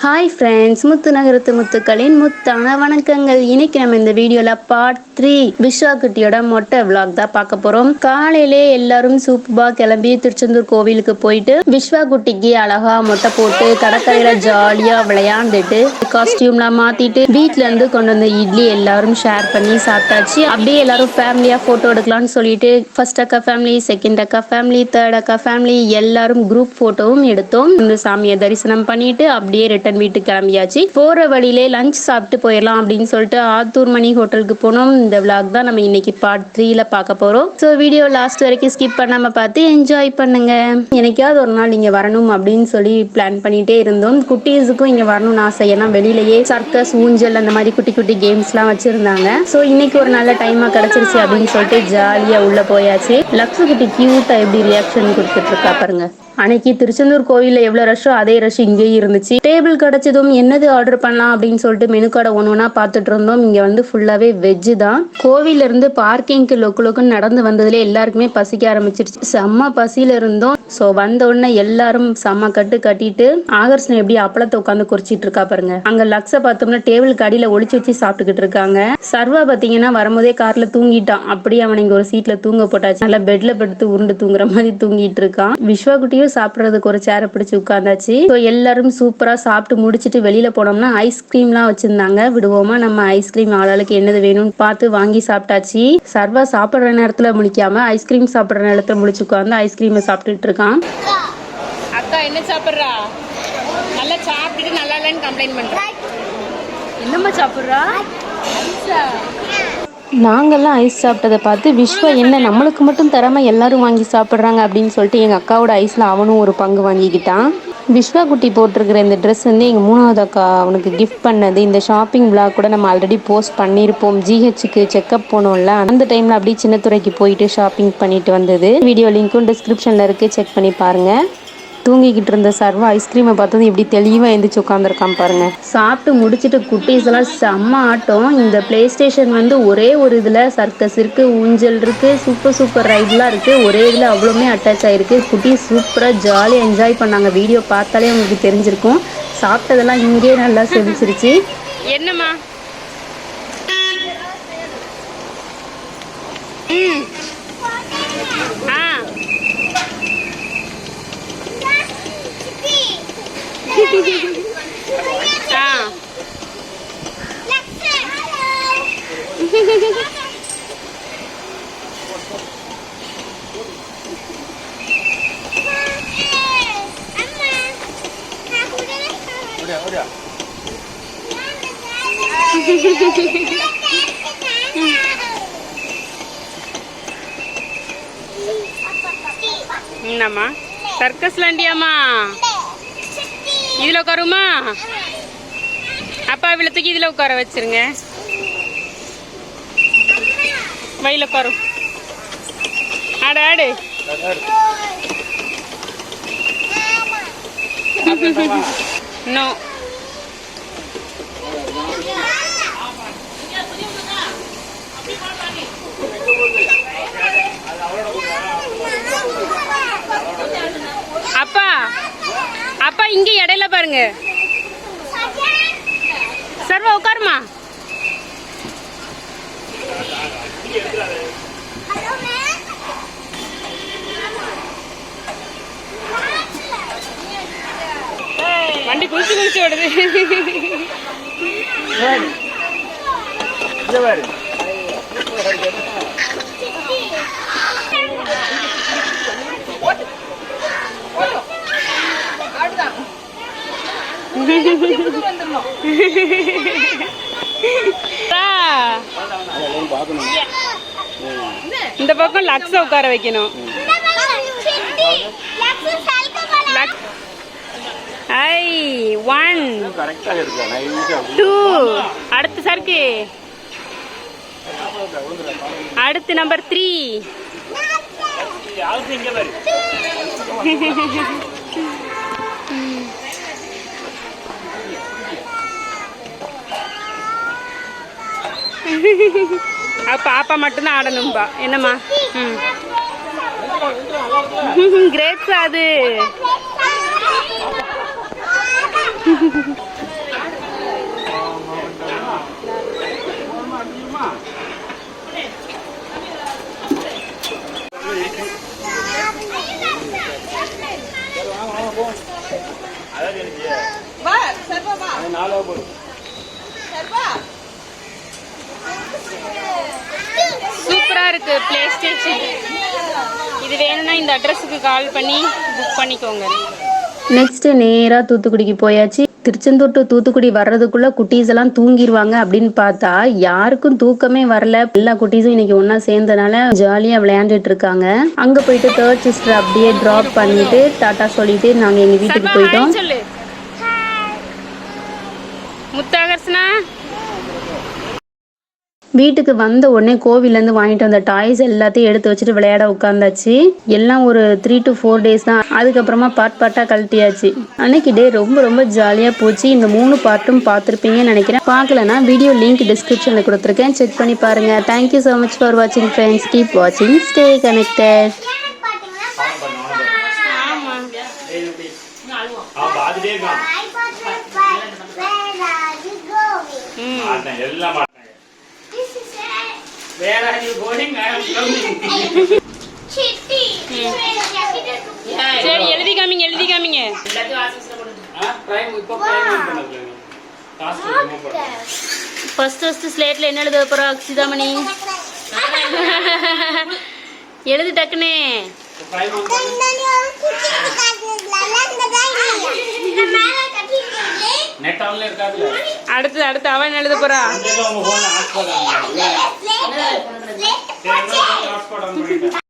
Hi friends முத்து நகரத்து முத்துக்களின் முத்தான வணக்கங்கள். இன்னைக்கு நம்ம இந்த வீடியோல பார்ட் த்ரீ விஸ்வா குட்டியோட மொட்டை விளாக் தான் பார்க்க போறோம். காலையிலே எல்லாரும் சூப்பா கிளம்பி திருச்செந்தூர் கோவிலுக்கு போயிட்டு விஸ்வா குட்டிக்கு அழகா மொட்டை போட்டு கடற்கரையில ஜாலியா விளையாண்டுட்டு காஸ்டியூம்லாம் மாத்திட்டு வீட்ல இருந்து கொண்டு வந்த இட்லி எல்லாரும் ஷேர் பண்ணி சாப்பிட்டாச்சு. அப்படியே எல்லாரும் ஃபேமிலியா போட்டோ எடுக்கலாம்னு சொல்லிட்டு ஃபர்ஸ்ட் அக்கா ஃபேமிலி செகண்ட் அக்கா ஃபேமிலி தேர்ட் அக்கா ஃபேமிலி எல்லாரும் குரூப் போட்டோவும் எடுத்தோம். இந்த சாமியை தரிசனம் பண்ணிட்டு அப்படியே ரிட்டன் வீட்டுக்கு கிளம்பியாச்சு. போற வழியிலே லஞ்ச் சாப்பிட்டு போயிடலாம் அப்படின்னு சொல்லிட்டு ஆத்தூர் மணி ஹோட்டலுக்கு போனோம். இந்த விளாக் தான் நம்ம இன்னைக்கு பார்ட் த்ரீல பார்க்க போறோம். ஸோ வீடியோ லாஸ்ட் வரைக்கும் ஸ்கிப் பண்ணாம பார்த்து என்ஜாய் பண்ணுங்க. எனக்காவது ஒரு நாள் இங்க வரணும் அப்படின்னு சொல்லி பிளான் பண்ணிட்டே இருந்தோம். குட்டீஸுக்கும் இங்க வரணும்னு ஆசை. ஏன்னா வெளியிலேயே சர்க்கஸ் ஊஞ்சல் அந்த மாதிரி குட்டி குட்டி கேம்ஸ்லாம் வச்சிருந்தாங்க. ஸோ இன்னைக்கு ஒரு நல்ல டைமா கிடைச்சிருச்சு அப்படின்னு சொல்லிட்டு ஜாலியா உள்ள போயாச்சு. லக்ஸு குட்டி கியூட்டா எப்படி ரியாக்ஷன் கொடுத்துட்டு இருக்கா பாருங்க. அன்னைக்கு திருச்செந்தூர் கோயிலில் எவ்வளவு ரஷ்ஷோ அதே ரஷ் இங்கேயும் இருந்துச்சு. டேபிள் கிடைச்சதும் என்னது ஆர்டர் பண்ணலாம் அப்படின்னு சொல்லிட்டு மெனு கார்டை ஒன்று ஒன்றா பார்த்துட்டு இருந்தோம். இங்க வந்து ஃபுல்லாவே வெஜ்ஜு தான். கோவில்ல இருந்து பார்க்கிங்க்கு லொக்கு லொக்குன்னு நடந்து வந்ததுல எல்லாருக்குமே பசிக்க ஆரம்பிச்சிருச்சு. செம்ம பசியில இருந்தோம். ஸோ வந்த உடனே எல்லாரும் செம்ம கட்டு கட்டிட்டு ஆகர்ஷன் எப்படி அப்பளத்தை உட்காந்து குறிச்சிட்டு இருக்கா பாருங்க. அங்க லக்ஸ பார்த்தோம்னா டேபிளுக்கு அடியில ஒளிச்சு வச்சு சாப்பிட்டுக்கிட்டு இருக்காங்க. சர்வா பாத்தீங்கன்னா வரும்போதே கார்ல தூங்கிட்டான். அப்படியே அவன் இங்க ஒரு சீட்ல தூங்க போட்டாச்சு. நல்லா பெட்ல படுத்து உருண்டு தூங்குற மாதிரி தூங்கிட்டு இருக்கான். விஸ்வகுட்டியும் சாப்பிட்றதுக்கு ஒரு சேரை பிடிச்சி உட்காந்தாச்சு. ஸோ எல்லாரும் சூப்பரா சாப்பிட்டு முடிச்சிட்டு வெளியில போனோம்னா ஐஸ்கிரீம்லாம் வச்சிருந்தாங்க. விடுவோமா? நம்ம ஐஸ்கிரீம் ஆளாளுக்கு என்னது வேணும்னு பார்த்து வாங்கி சாப்பிட்டாச்சு. சர்வா சாப்பிட்ற நேரத்துல முடிக்காம ஐஸ்கிரீம் சாப்பிட்ற நேரத்துல முடிச்சு உட்காந்து ஐஸ்கிரீமை சாப்பிட்டுட்டு இருக்கான். அக்கா என்ன சாப்பிட்றா? நல்லா சாப்பிட்டுட்டு நல்லா இல்லைன்னு கம்ப்ளைண்ட் பண்றா. என்னம்மா சாப்பிட்றா? நாங்கெல்லாம் ஐஸ் சாப்பிட்டதை பார்த்து விஸ்வா என்ன நம்மளுக்கு மட்டும் தராமல் எல்லாரும் வாங்கி சாப்பிட்றாங்க? அப்படின்னு சொல்லிட்டு எங்கள் அக்காவோட ஐஸில் அவனும் ஒரு பங்கு வாங்கிக்கிட்டான். விஸ்வா குட்டி போட்டிருக்கிற இந்த ட்ரெஸ் வந்து எங்கள் மூணாவது அக்கா அவனுக்கு கிஃப்ட் பண்ணது. இந்த ஷாப்பிங் பிளாக் கூட நம்ம ஆல்ரெடி போஸ்ட் பண்ணியிருப்போம். ஜிஹெச்சுக்கு செக்அப் போனோம்ல அந்த டைமில் அப்படியே சின்னத்துறைக்கு போயிட்டு ஷாப்பிங் பண்ணிட்டு வந்தது. வீடியோ லிங்க்கும் டிஸ்கிரிப்ஷனில் இருக்குது செக் பண்ணி பாருங்கள் தூங்கிக்கிட்டு இருந்த சர்வா ஐஸ்கிரீமை பார்த்தது எப்படி தெளிவாக எழுந்திரிச்சு உட்காந்துருக்கான் பாருங்க. சாப்பிட்டு முடிச்சிட்டு குட்டீஸ் எல்லாம் செம்ம ஆட்டம். இந்த பிளே ஸ்டேஷன் வந்து ஒரே ஒரு இதில் சர்க்கஸ் இருக்கு ஊஞ்சல் இருக்கு சூப்பர் சூப்பர் ரைட்லாம் இருக்கு. ஒரே இதில் அவ்வளோமே அட்டாச் ஆயிருக்கு. குட்டீஸ் சூப்பராக ஜாலியாக என்ஜாய் பண்ணாங்க. வீடியோ பார்த்தாலே உங்களுக்கு தெரிஞ்சிருக்கும். சாப்பிட்டதெல்லாம் இங்கேயே நல்லா செவிச்சிருச்சு. என்னம்மா? என்னம்மா? சர்க்கஸ் லண்டியாமா இதுல உட்காருமா? அப்பா இவ்வளோ தூக்கி இதுல உட்கார வச்சிருங்க. வயல உட்காரும் ஆடு ஆடு. நோ அப்பா அப்பா இங்க இடையில பாருங்க. சர்வா உட்காருமா வண்டி குளிச்சு குளிச்சு ஓடுது. இந்த பக்கம் லக்ஸ உட்கார வைக்கணும். ஐ ஒன் டூ அடுத்து சருக்கு அடுத்து நம்பர் த்ரீ இங்கே பாரு அப்போ ஆப்பா மட்டும்தான் ஆடணும்பா. என்னம்மா? ம். கிரேப்ஸ் அது. அதாவது எனக்கு நாலாவது சர்வா. சூப்பரா இருக்கு. பிளே ஸ்டேஷன் இது வேணும்னா இந்த அட்ரஸுக்கு கால் பண்ணி புக் பண்ணிக்கோங்க. நெக்ஸ்ட் நேரா தூத்துக்குடிக்கு போயாச்சு. திருச்செந்தூர் டு தூத்துக்குடி வர்றதுக்குள்ள குட்டீஸ் எல்லாம் தூங்கிடுவாங்க அப்படின்னு பார்த்தா யாருக்கும் தூக்கமே வரல. எல்லா குட்டீஸும் இன்னைக்கு ஒண்ணா சேர்ந்தனால ஜாலியா விளையாண்டுட்டு இருக்காங்க. அங்க போயிட்டு தேர்ட் சிஸ்டர் அப்படியே டிராப் பண்ணிட்டு டாட்டா சொல்லிட்டு நாங்க எங்க வீட்டுக்கு போயிட்டோம். முத்தாகர்ஷனா வீட்டுக்கு வந்த உடனே கோவில்ல இருந்து வாங்கிட்டு வந்த டாய்ஸ் எல்லாத்தையும் எடுத்து வச்சுட்டு விளையாட உட்காந்தாச்சு. எல்லாம் ஒரு த்ரீ டு ஃபோர் டேஸ் தான். அதுக்கப்புறமா பார்ட் பார்ட்டா கழட்டியாச்சு. அன்னைக்கு டே ரொம்ப ரொம்ப ஜாலியா போச்சு. இந்த மூணு பார்ட்டும் பார்த்துருப்பீங்கன்னு நினைக்கிறேன். பார்க்கலனா வீடியோ லிங்க் டிஸ்கிரிப்ஷன்ல கொடுத்துருக்கேன். செக் பண்ணி பாருங்க. தேங்க்யூ ஸோ மச் ஃபார் வாட்சிங் ஃப்ரெண்ட்ஸ் கீப் வாட்சிங் ஸ்டே கனெக்டட் ஆமா. அவன் பார்த்துட்டே இருக்கான் ம் மாட்டேன் எல்லாம் மாட்டாங்க சரி எழுதி காமிங்க எழுதி காமிங்க. ஃபர்ஸ்ட் ஃபர்ஸ்ட் ஸ்லேட்ல என்ன எழுத போறா அக்ஷிதாமணி எழுது டக்குனே. நெட் ஆன்ல இருக்காதுல்ல அடுத்து அடுத்து அவன் எழுத போறா? உங்க போன்ல ஹாட்ஸ்பாட் ஆன் பண்ணுங்க